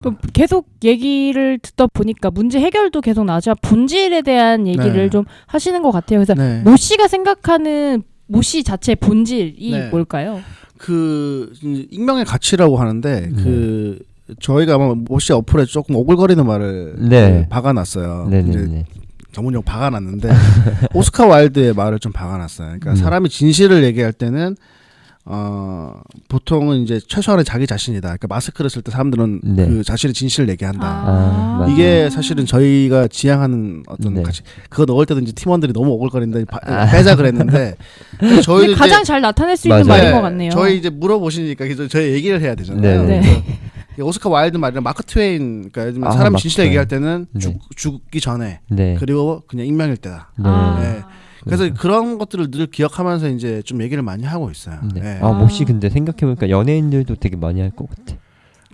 그럼 계속 얘기를 듣다 보니까 문제 해결도 계속 나오지만 본질에 대한 얘기를 네. 좀 하시는 것 같아요. 그래서 네. 모 씨가 생각하는 모 씨 자체 의 본질이 네. 뭘까요? 그 익명의 가치라고 하는데 네. 그 저희가 아마 모 씨 어플에 조금 오글거리는 말을 네. 그 박아놨어요. 이제 네네 네. 전문용 박아놨는데 오스카 와일드의 말을 좀 박아놨어요. 그러니까 음. 사람이 진실을 얘기할 때는 어 보통은 이제 최소한의 자기 자신이다. 그러니까 마스크를 쓸 때 사람들은 네. 그 자신의 진실을 얘기한다. 아, 맞아요. 이게 사실은 저희가 지향하는 어떤 네. 가치. 그거 넣을 때도 이제 팀원들이 너무 바- 아. 빼자 그랬는데 이제 가장 잘 나타낼 수 있는 맞아요. 말인 것 네, 같네요. 저희 이제 물어보시니까 그래서 저희 얘기를 해야 되잖아요. 네. 네. 이 오스카 와일드 말이랑 마크 트웨인 그러니까 예를 들면 아, 사람 진실. 얘기할 때는 네. 죽, 죽기 전에 네. 그리고 그냥 익명일 때다. 네. 아. 네. 그래서 그런 것들을 늘 기억하면서 이제 좀 얘기를 많이 하고 있어요. 네. 네. 아, 몫이 근데 생각해보니까 연예인들도 되게 많이 할 것 같아.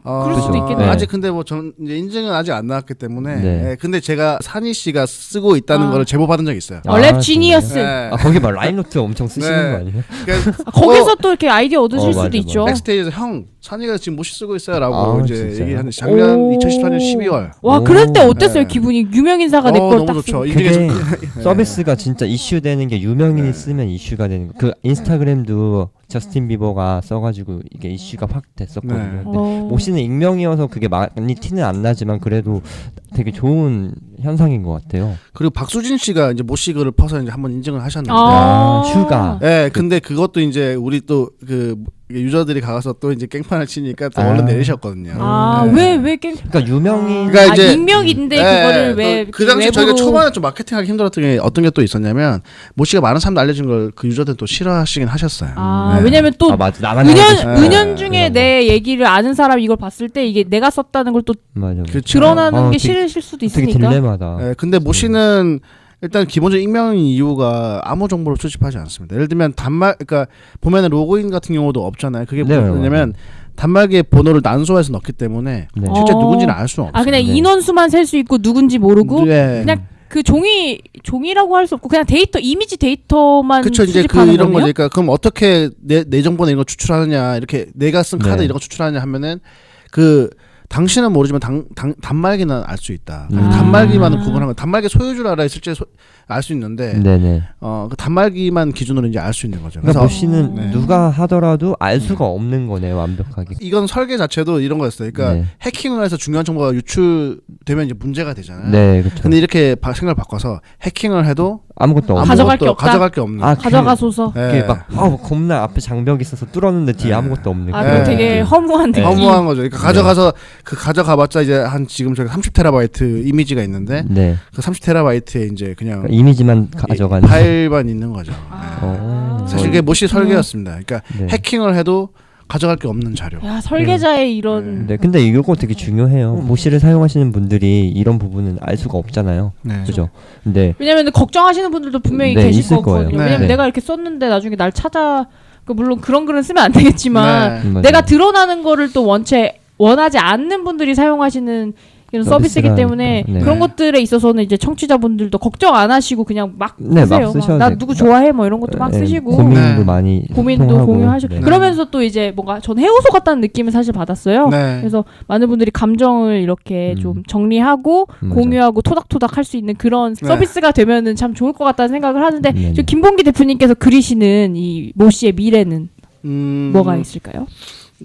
어, 그럴 수도 있겠네요. 아직 근데 뭐 전 이제 인증은 아직 안 나왔기 때문에. 네. 네, 근데 제가 산이 씨가 쓰고 있다는 아. 거를 제보 받은 적 있어요. 어, 랩 아, 지니어스. 네. 아, 거기 막 라임노트 엄청 쓰시는 네. 거 아니에요? 그러니까 아, 거기서 또 이렇게 아이디어 얻으실 어, 수도 맞아, 있죠. 백스테이지에서 형 산이가 지금 못이 쓰고 있어요라고 아, 이제 진짜요? 얘기하는데 작년 오. 2014년 12월. 와, 오. 그럴 때 어땠어요? 네. 기분이 유명 인사가 어, 내걸 너무 딱 좋죠. 인증해서 그게 서비스가 진짜 이슈되는 게 유명인이 네. 쓰면 이슈가 되는 거. 그 인스타그램도 저스틴 비버가 써가지고 이게 이슈가 확 됐었거든요. 네. 근데 어. 모 씨는 익명이어서 그게 많이 티는 안 나지만 그래도 되게 좋은 현상인 것 같아요. 그리고 박수진 씨가 이제 모씨 글을 퍼서 이제 한번 인증을 하셨는데. 아, 휴가. 예, 근데 그것도 이제 우리 또 그 유저들이 가서 또 이제 깽판을 치니까 또 아. 얼른 내리셨거든요. 아, 네. 왜, 왜 깽. 그러니까 유명인 그러니까 아, 이제- 익명인데 예, 그거를 또 왜. 그 당시 저희가 외부로- 초반에 좀 마케팅하기 힘들었던 게 어떤 게 또 있었냐면 모씨가 많은 사람들 알려준 걸 그 유저들 또 싫어하시긴 하셨어요. 아, 네. 왜냐면 또 아 맞아 나만 은연, 싶어. 네. 은연 중에 그런 거. 내 얘기를 아는 사람이 이걸 봤을 때 이게 내가 썼다는 걸 또 맞아. 그렇죠. 드러나는 어, 게 되게- 싫으실 수도 되게 있으니까. 딜레마다. 예, 근데 모씨는 일단 기본적인 익명인 이유가 아무 정보를 수집하지 않습니다. 예를 들면 단말 그러니까 보면은 로그인 같은 경우도 없잖아요. 그게 네, 뭐냐면 단말기에 번호를 난소해서 넣기 때문에 네. 실제 어. 누군지는 알 수는 없어요. 아 그냥 네. 인원수만 셀 수 있고 누군지 모르고 네. 그냥 그 종이 종이라고 할 수 없고 그냥 데이터 이미지 데이터만 그쵸 이제 그 이런. 거지. 그러니까 그럼 어떻게 내, 내 정보나 이런 거 추출하느냐 이렇게 내가 쓴 카드 네. 이런 거 추출하느냐 하면은 그 당신은 모르지만 당, 당 단말기는 알 수 있다. 음. 단말기만은 아. 구분하면 단말기 소유주를 알아야 실제 알 수 있는데 네네. 어 그 단말기만 기준으로 이제 알 수 있는 거죠. 그러니까 그래서 모 씨는 네. 누가 하더라도 알 수가 없는 거네요 완벽하게. 이건 설계 자체도 이런 거였어요. 그러니까 네. 해킹을 해서 중요한 정보가 유출되면 이제 문제가 되잖아요. 네 그렇죠. 근데 이렇게 바, 생각을 바꿔서 해킹을 해도 아무것도 없는. 아, 가져갈 게 없다? 가져갈 게 없는. 아, 가져가소서. 예. 그게 막 아우 겁나 앞에 장벽 있어서 뚫었는데 뒤에 네. 아무것도 없는. 아 네. 되게 허무한 네. 느낌. 허무한 거죠. 그러니까 네. 가져가서 그 가져가봤자 이제 한 지금 저희 30테라바이트 이미지가 있는데 네. 그 30테라바이트에 이제 그냥 그러니까 이미지만 가져가는. 파일만 있는 거죠. 아. 네. 어. 사실 그게 모시 설계였습니다. 그러니까 네. 해킹을 해도 가져갈 게 없는 자료. 야 설계자의 이런 네, 근데 이거 되게 중요해요. 모씨를 사용하시는 분들이 이런 부분은 알 수가 없잖아요. 네. 그죠? 근데 왜냐면 걱정하시는 분들도 분명히 네, 계실 있을 거거든요. 거예요. 왜냐면 네. 내가 이렇게 썼는데 나중에 날 찾아 그 물론 그런 글은 쓰면 안 되겠지만 네. 맞아요. 내가 드러나는 거를 또 원체 원하지 않는 분들이 사용하시는 이런 서비스이기 서비스라니까. 때문에 네. 그런 것들에 있어서는 이제 청취자분들도 걱정 안 하시고 그냥 막 네, 막 쓰세요. 쓰셔도 나. 누구 좋아해 뭐 이런 것도 막 네, 쓰시고 고민도 네. 많이 고민도 소통하고. 공유하시고 네. 그러면서 또 이제 뭔가 전 해오소 같다는 느낌을 사실 받았어요. 네. 그래서 많은 분들이 감정을 이렇게 음. 좀 정리하고 맞아. 공유하고 토닥토닥 할 수 있는 그런 네. 서비스가 되면은 참 좋을 것 같다는 생각을 하는데 네, 저 네. 김봉기 대표님께서 그리시는 이 모 씨의 미래는 음, 뭐가 있을까요?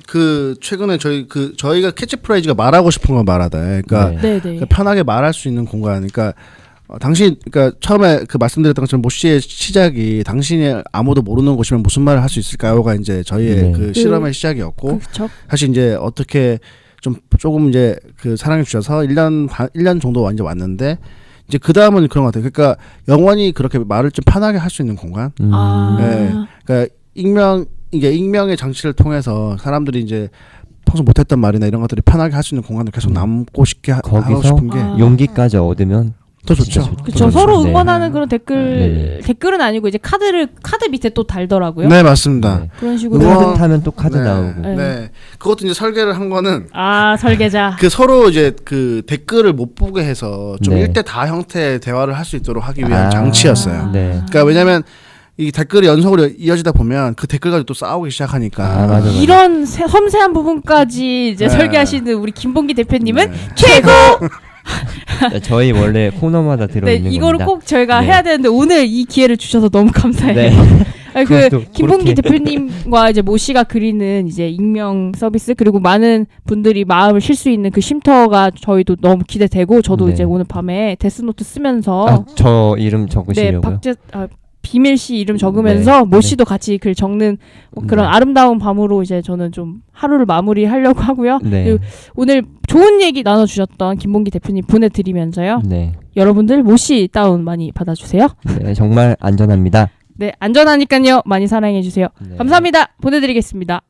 그 최근에 저희 그 저희가 캐치프라이즈가 말하고 싶은 걸 말하다. 그러니까 네. 네, 네. 그러니까 편하게 말할 수 있는 공간. 그러니까 어, 당신 그러니까 처음에 그 말씀드렸던 것처럼 모 씨의 시작이 당신이 아무도 모르는 곳이면 무슨 말을 할 수 있을까요가 이제 저희의 네. 그 실험의 시작이었고 그렇죠. 사실 이제 어떻게 좀 조금 이제 그 사랑해 주셔서 1년 반 1년 정도 완전 왔는데 이제 그 다음은 그런 것 같아요. 그러니까 영원히 그렇게 말을 좀 편하게 할 수 있는 공간. 음, 아, 네. 그러니까 익명 이게 익명의 장치를 통해서 사람들이 이제 평소 못했던 말이나 이런 것들이 편하게 할 수 있는 공간을 계속 음. 남고 싶게 하, 하고 거기서 싶은 게 아. 용기까지 얻으면 더 진짜 좋죠. 좋- 그렇죠. 그렇죠. 서로 네. 응원하는 그런 댓글 네. 댓글은 아니고 이제 카드를 카드 밑에 또 달더라고요. 네 맞습니다. 네. 그런 식으로 응원- 카드 타면 또 카드 네. 나오고. 네. 네. 그것도 이제 설계를 한 거는 아 설계자. 그 서로 이제 그 댓글을 못 보게 해서 좀 네. 일대 다 형태의 대화를 할 수 있도록 하기 위한 아, 장치였어요. 네. 그러니까 왜냐면 이 댓글이 연속으로 이어지다 보면 그 댓글 가지고 또 싸우기 시작하니까 아, 맞아, 맞아. 이런 세- 섬세한 부분까지 이제 네. 설계하시는 우리 김봉기 대표님은 네. 최고. 네, 저희 원래 코너마다 네, 들어있는 이거를 겁니다. 꼭 저희가 네. 해야 되는데 오늘 이 기회를 주셔서 너무 감사해요. 네. 아니, 그 그것도 김봉기 그렇게. 대표님과 이제 모 씨가 그리는 이제 익명 서비스 그리고 많은 분들이 마음을 쉴 수 있는 그 쉼터가 저희도 너무 기대되고 저도 네. 이제 오늘 밤에 데스노트 쓰면서 아, 저 이름 네 적으시려고요? 박재 아, 비밀 씨 이름 적으면서 네, 모 네. 씨도 같이 글 적는 뭐 그런 네. 아름다운 밤으로 이제 저는 좀 하루를 마무리하려고 하고요. 네. 그리고 오늘 좋은 얘기 나눠주셨던 김봉기 대표님 보내드리면서요. 네. 여러분들 모 씨 다운 많이 받아주세요. 네, 정말 안전합니다. 네 안전하니까요 많이 사랑해주세요. 네. 감사합니다. 보내드리겠습니다.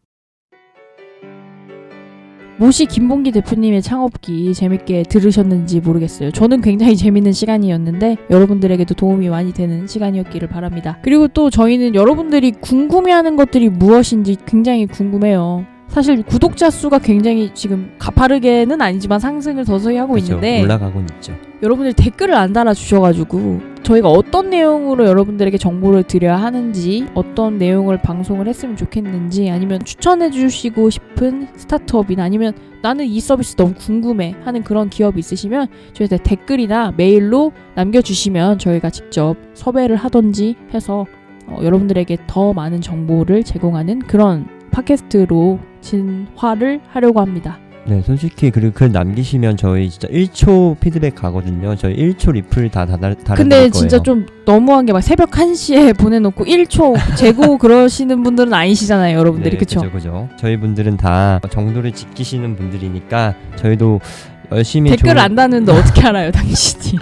모시 김봉기 대표님의 창업기 재밌게 들으셨는지 모르겠어요. 저는 굉장히 재밌는 시간이었는데 여러분들에게도 도움이 많이 되는 시간이었기를 바랍니다. 그리고 또 저희는 여러분들이 궁금해하는 것들이 무엇인지 굉장히 궁금해요. 사실 구독자 수가 굉장히 지금 가파르게는 아니지만 상승을 서서히 하고 그렇죠. 있는데 올라가고 있죠. 여러분들 댓글을 안 달아주셔가지고 저희가 어떤 내용으로 여러분들에게 정보를 드려야 하는지 어떤 내용을 방송을 했으면 좋겠는지 아니면 추천해 주시고 싶은 스타트업이나 아니면 나는 이 서비스 너무 궁금해 하는 그런 기업이 있으시면 저희한테 댓글이나 메일로 남겨주시면 저희가 직접 섭외를 하던지 해서 어, 여러분들에게 더 많은 정보를 제공하는 그런 팟캐스트로 진화를 하려고 합니다. 네, 솔직히 그리고 글 남기시면 저희 진짜 1초 피드백 가거든요. 저희 1초 리플 다 달아 달아드릴 근데. 진짜 좀 너무한 게 막 새벽 1시에 보내놓고 1초 재고 그러시는 분들은 아니시잖아요, 여러분들이. 네, 그쵸? 그죠, 그죠. 저희 분들은 다 정도를 지키시는 분들이니까 저희도 열심히 댓글 안 다는데 어떻게 알아요, 당신이?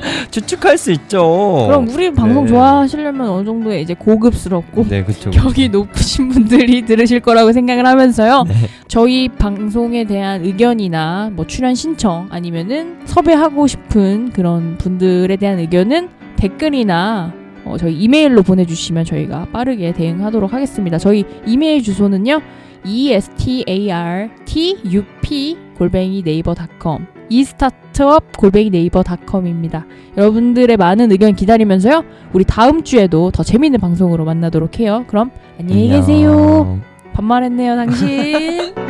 추측할 수 있죠. 그럼 우리 방송 네. 좋아하시려면 어느 정도의 이제 고급스럽고 네, 그렇죠. 격이 높으신 분들이 들으실 거라고 생각을 하면서요. 네. 저희 방송에 대한 의견이나 뭐 출연 신청 아니면은 섭외하고 싶은 그런 분들에 대한 의견은 댓글이나 어, 저희 이메일로 보내주시면 저희가 빠르게 대응하도록 하겠습니다. 저희 이메일 주소는요. e s t a r t u p 골뱅이 네이버닷컴 이스타트업 골뱅이 네이버닷컴입니다. 여러분들의 많은 의견 기다리면서요. 우리 다음 주에도 더 재밌는 방송으로 만나도록 해요. 그럼 안녕히 계세요. 반말했네요, 당신.